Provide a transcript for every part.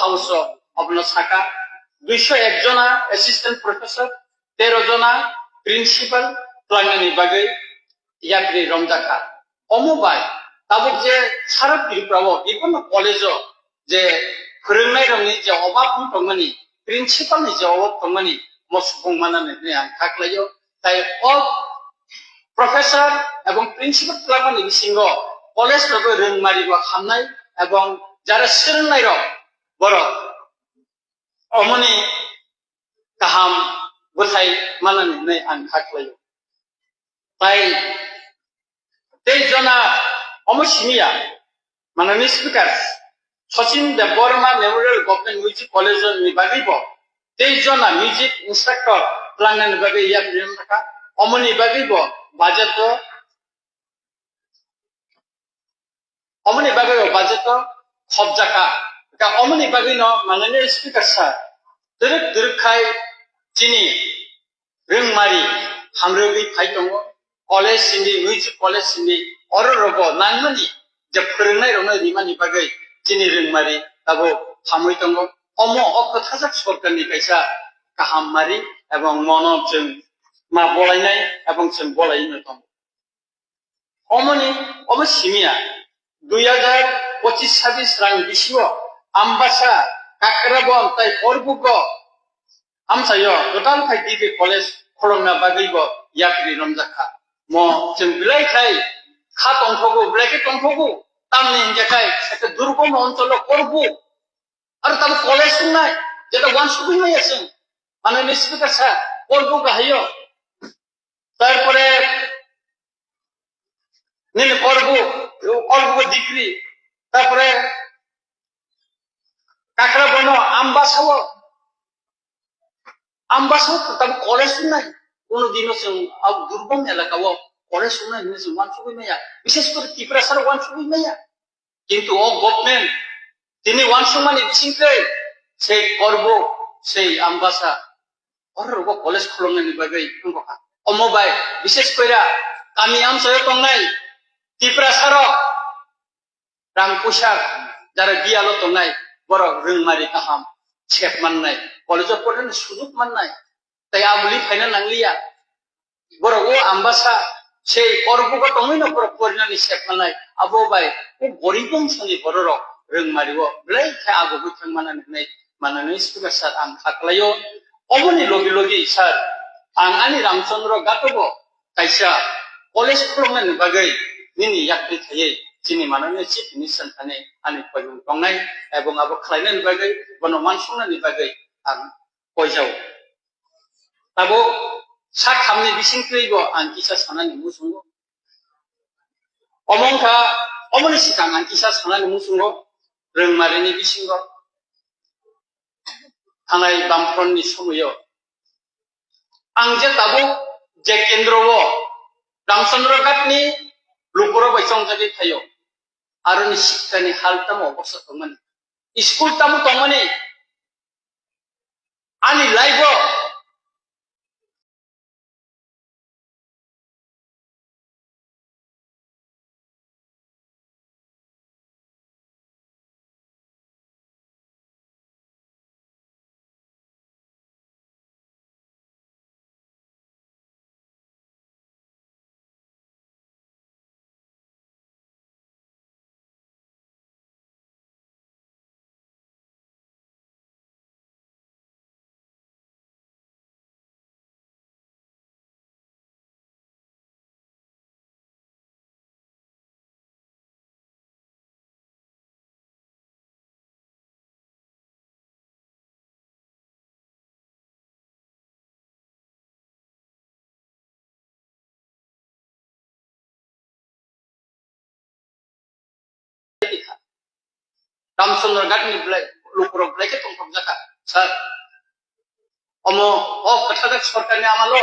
House of শাখা দুইশো একজনা অ্যাসিস্ট্যান্ট প্রফেসর তেরো জনা প্রিন্সিপাল প্লাঙ্গা বিভাগে ইয়াকরি রমজাকা অমবাই তাদের যে সারক বিপ্লব বিভিন্ন কলেজ যে फोरोंनाय रोंनि जे अभाब दंमोननि प्रिन्सिपालनि जे अभाब दंमोननि मसुफुंमानानै आं खाख्लायो जाय अफ प्रफेसर এবং প্রিন্সিপাল ক্লাবनि सिङाव कलेज रोंमारिबो खालामनाय এবং যারা सोलोंनाय रं বরং অমনে কাহাম গোসাই মানানি নেই আন থাকলে তাই তেইশ জনা অমস মিয়া speaker Sachin Dev memorial government music কলেজৰ নিবাগিব তেইশজনা মিউজিক ইনষ্ট্ৰাক্টৰ প্লানৰ বাবে ইয়াত নিয়ম থকা অমনি বাগিব বাজেটৰ অমনি বাগিব বাজেটৰ সজ্জাকা ka omni bagino mangane speaker sa direk direk khai chini ring mari hamro bi khai tongo college sindi music college sindi oro rogo nangmani je phrenai rono dimani bagai chini ring mari tabo hamoi tongo omo okko thajak sorkar ni kaisa kaham mari ebong mono jeng ma bolainai ebong jeng bolaino tongo অমনি অবশ্যই মিয়া দুই হাজার পঁচিশ ছাব্বিশ run বেশিও আমবাসা কাকরাবন তাই পরবুক আমসাইও দোটান থাকি কি কলেজ খড়মনা বাগিব, ইয়াকরি রমজাখা। ম খাই খা তংখগু ব্লেকে তংখগু তামনি একটা দুর্গম অঞ্চল করব। আর তার কলেজ নাই, যেটা ওয়ান শুবি নাই আছে। মানে নিশ্চিত আছে করব গাইও তারপরে নিল করব করব ডিগ্রি। তারপরে কাঁকড়া বনো আম্বাসাও আম্বাসাও তার কলেজ নাই। কোনোদিনও দুর্গম এলাকা এলাকাও কলেজ নাই ওয়ান সুবি মাইয়া। বিশেষ করে ত্রিপুরা সারা ওয়ান সুবি মাইয়া। কিন্তু ও গভর্নমেন্ট, তিনি ওয়ান সুমান ইচ্ছিতে সেই করব সেই আম্বাসা। ওর কলেজ খলমনানি বাই অমবাই বিশেষ করে আমি আমসয় তংনাই ত্রিপুরা সারক রাম পোশাক যারা বিয়ালো তংনাই বরং রোংমারি কাহাম। ছেপ মাননাই, কলেজে পড়েন, সুযোগ মাননাই। তাই আমলি ফাইনা নাংলিয়া। বরং ও আম্বাসা, সেই অর্বগ টমিন ওপর পরিণানি ছেপ মাননাই। আবো বাই ও গরিব অংশনি বড় রক। রিংমারি ও রোংমারিও খাই আগো বুঝাং মানানি মাননীয় স্পিকার স্যার, আং থাকলাইও। অবনি লগি লগি স্যার, আং আনি রামচন্দ্র গাতব। কাইসা, কলেজ খুলমেন বাগৈ নিনি ইয়াকি থাयै जोंनि मानोना चिफ मिनिस्टार थानाय आनएमप्लयमेन्ट बांनाय एबं आबो खालायनायनि बागै बनो मानसुंनायनि बागै आं कयजाव ताबो सा खामनि बिसिंख्रैबो आं किसा सानानै मुसुंगो अमंखा अमनि सिगां आं किसा सानानै मुसुंगो रोंमारिनि बिसिंगो थांनाय बामफ्रननि समयाव आं जे ताबो जे केन्द्रआव रामचन्द्र घाटनि লুকুর বৈচং যদি থাইও 아론이 식단이 할땀 없었더만 이 식구 땀 동안에 아니 라이브 sulurgan lukurobulai ke tongkok jaka sar omo o kata dak sorkar ne amalo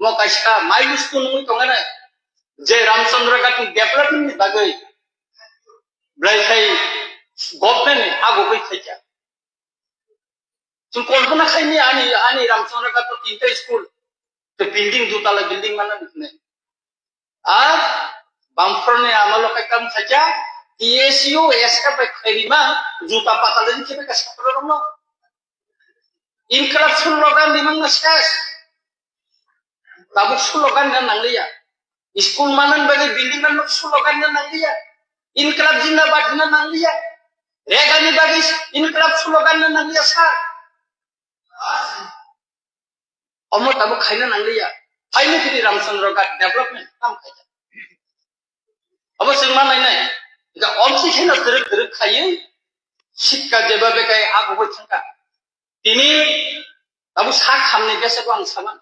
mo kaisa mai gustu nui tongana je ramchandra gati development ni bagai bulai kai government ago koi khaija তুই কল্পনা খাইনি আনি আনি Ramchandra cup তো তিনটা school তো building দুতলা building মানে আর বামফ্রনে আমার লোকের কাম খাইছা 예시오에스카페리마 누가 빠탈린 키베카 사프로롬노 인클럽 술로간 리망나 스카스 나부 술로간 난 낭리야 स्कूल मानन बगे बिल्डिंग में लोग स्लोगन ने नंग लिया इनकलाब ज़िंदा बात ने नंग लिया रेगा ने बगे इनकलाब स्लोगन ने नंग लिया सर अमो तब खाइने नंग लिया खाइने के लिए रामचंद्र का डेवलपमेंट काम खाया अब सिंह मान नहीं এটা খেনা ধরে ধরে খাইয়ে শিক্ষা যেভাবে গায়ে আগুবই থাকা তিনি তাবো সা খামনি গেছে আং সামান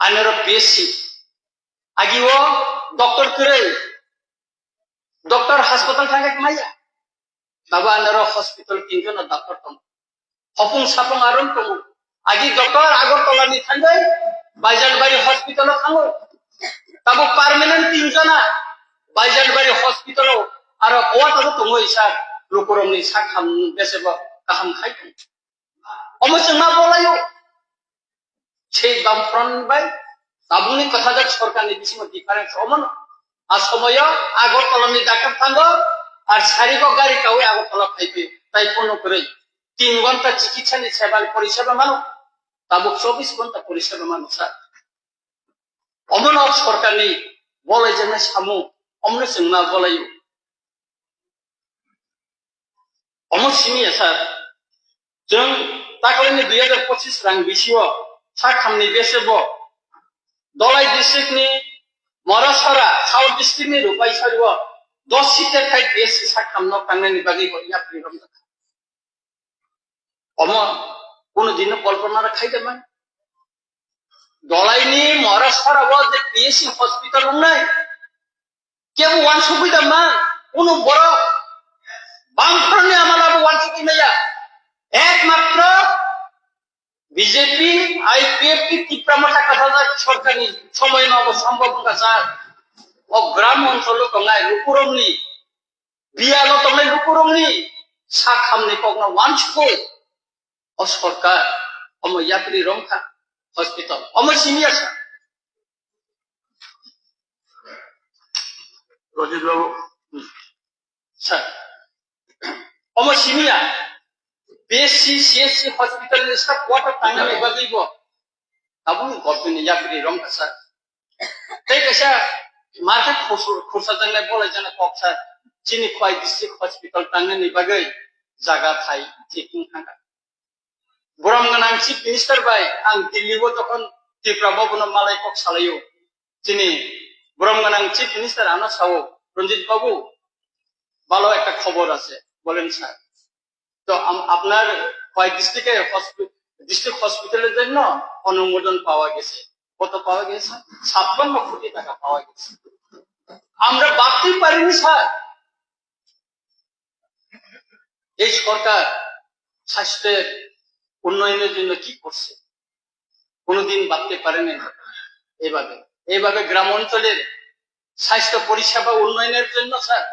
আইনের পিএসসি আগিও ডক্টর করে ডক্টর হাসপাতাল থাকে মাইয়া Bago anaro hospital kinjo na doctor tom. Hopung sapong aron tom. Agi doktor agor tola ni thanday. Bajar bari hospital thango. Tabo tabo tungo isa lukurom ni sak ham bese ba kaham khai. Omo sengma bolayo. সেই বামফ্রন্ট by তাবুনি কথা যাক সরকার নির্দিষ্ট difference অমন। আর সময় আগরতলানি doctor থাঙ্গ আর শারীরিক গাড়ি cow Agartala খাইবে তাই কোনো করে তিন ঘণ্টা চিকিৎসা নি সেবা পরিষেবা মানো। তাবুক চব্বিশ ঘণ্টা পরিষেবা মানো, স্যার। অমন সরকার নেই। বলে যে সামু ọmọlẹsìn máa bọ́ láyò ọmọsìnì ẹ̀sà जों दाखालिनि दुई हाजार पसिस रां बिसिङाव साखामनि बेसेबाव दलाय डिस्ट्रिक्टनि मरासारा साउथ डिस्ट्रिक्टनि रुपाइसारियाव दस सिटेर खाय बेसे साखामनाव थांनायनि बागै यात्रि অম কোনদিনও কল্পনা খাইদেমান দলাইনি মহারাজ সারাবো যে পিএসসি হসপিটাল নাই কেউ ওয়ান সুবিধা মা কোনো বড় বামফ্রন্টে আমার ওয়ান সুবিধা একমাত্র বিজেপি আইপিএফটি টিপ্রামাটা কথা যাক সরকারি সময় নব সম্ভব স্যার। ও গ্রাম অঞ্চল তংনাই লুকুরমনি বিয়ালো তংনাই লুকুরমনি সাখামনি কগনা ওয়ান স্কুল। ও সরকার অম ইয়াত্রী রংখা, হসপিটাল অম senior, sir. Rajit babu sir অম senior BSc hospital staff quarter টাঙ্গালে বাগিব তাবুনি গভর্নমেন্ট ইয়াত্রী রংখা স্যার। তাই কাসা মার্কেট খুরসা জানলে বলে যেন কক, স্যার। চিনি খোয়াই ডিস্ট্রিক্ট হসপিটাল টাঙ্গানি বাগै জায়গা থাই চেকিং থাকা গরম गोनां চিফ মিনিস্টার বাই আं দিল্লিও যখন ত্রিপুরা মালাই কক সালাইও তিনি गोनां চিফ মিনিস্টার আনা সাও রঞ্জিত বাবু, ভালো একটা খবর আছে, বলেন স্যার। তো আপনার কয় ডিস্ট্রিক্টে ডিস্ট্রিক্ট হসপিটালের জন্য অনুমোদন পাওয়া গেছে। কত পাওয়া গেছে? ছাপ্পান্ন কোটি টাকা পাওয়া গেছে। আমরা ভাবতেই পারিনি, স্যার। এই সরকার স্বাস্থ্যের উন্নয়নের জন্য কি করছে? কোনোদিন ভাবতে পারেনি এইভাবে এইভাবে গ্রাম অঞ্চলের স্বাস্থ্য পরিষেবা উন্নয়নের জন্য, স্যার,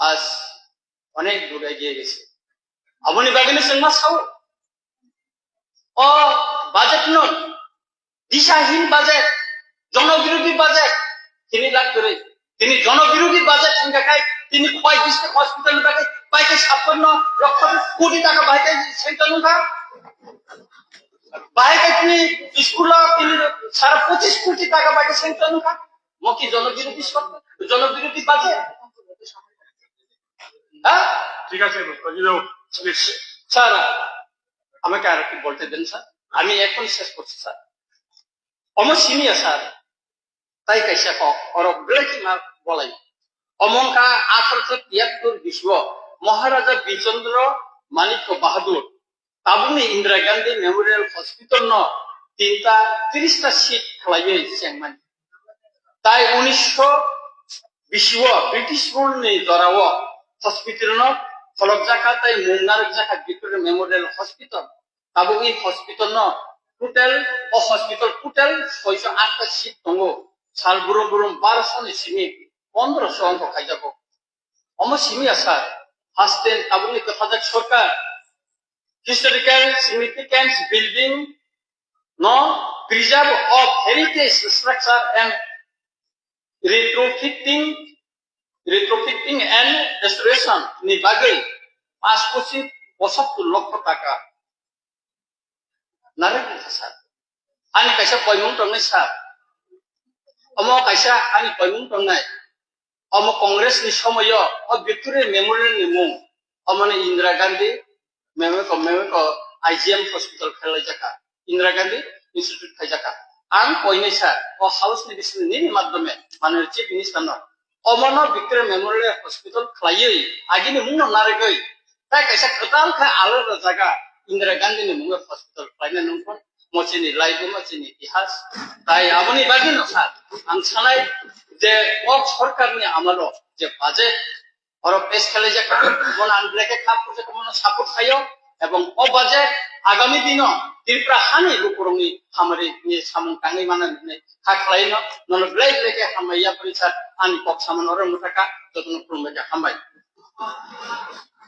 আজ অনেক দূরে এগিয়ে গেছে। আপনি বাগিনে সেংমা সাও ও, বাজেট নন দিশাহীন বাজেট, জনবিরোধী বাজেট, তিনি লাভ করে, তিনি জনবিরোধী বাজেট সংখ্যায় তিনি ডিস্ট্রিক্ট হসপিটাল বাইকে ছাপ্পান্ন লক্ষ কোটি টাকা বাইকে সেন্টার বাইকে তিনি স্কুল তিনি সারা পঁচিশ কোটি টাকা বাইকে সেন্টার মকি জনবিরোধী সরকার জনবিরোধী বাজেট হ্যাঁ? ঠিক আছে স্যার আমাকে আর একটু বলতে দেন স্যার। আমি এখন শেষ করছি স্যার। অমর সিনিয়র স্যার। তাই কাইসা কক মা বলাই। অমংকা আঠারোশো তিয়াত্তর বিশ্ব মহারাজা বিচন্দ্র মানিক্য বাহাদুর। তাবুনি ইন্দিরা গান্ধী মেমোরিয়াল হসপিটাল ন তিনটা তিরিশটা সিট খালাইয়ে চেংমানি তাই উনিশশো বিশ্ব ব্রিটিশ রুলনি দ্বারাও হসপিটাল ন ফলক জাকা তাই মুংনারক জাকা ভিক্টোরিয়া মেমোরিয়াল হসপিটাল তাবো এই হসপিটাল ন টোটাল ও হসপিটাল টোটাল ছয়শো আটটা সিট দङ সাল বুরুম বুরুম বারোশো নি সিমি পনেরোশো অঙ্ক খাইজাবো অম সিমিয়া স্যার হাসতেন তাবুনি কথা সরকার। Historical significance building no preserve of heritage structure and retrofitting retrofitting and restoration ni bagai পাঁচ কোটি পঁচাত্তর লক্ষ টাকা নারেঙ্গি স্যার আমি কাইসা কয়মুং টংনাই স্যার অমো কাইসা আমি কয়মুং টংনাই অমো কংগ্রেস ni সময় অ ভিক্টোরিয়া মেমোরিয়াল ni মুং অমনে ইন্দিরা গান্ধী মেমে ko মেমে ko IGM hospital খেলাই জাকা ইন্দিরা গান্ধী ইনস্টিটিউট খাই জাকা আং কইনাই স্যার ও হাউস ni মাধ্যমে মানে চিফ মিনিস্টার অমন ভিক্টোরিয়া মেমোরিয়াল হসপিটাল খাইयै আগিনি মুং নারেগৈ তাই কাইসা কেতাল খা আলাদা জায়গা ইন্দিরা গান্ধী মুঙ্গে হসপিটাল খাইনা নংখন। মচিনি লাইবো মচিনি ইতিহাস। তাই আপনি বাকি না স্যার আং সানাই যে ও সরকারনি আমালো যে বাজেট ওর পেস খেলে যে কোন আনব্লেকে খাপ করছে কোন সাপোর্ট খাইও। এবং ও বাজে, আগামী দিন ত্রিপুরা হানি লুকুরংনি হামারি নিয়ে সামুং টাঙ্গি মানে খা খাইনো নন ব্লেক লেকে হামাইয়া পরিচার আনি কক সামন ওর মুটাকা যতন প্রমেকে হামাই।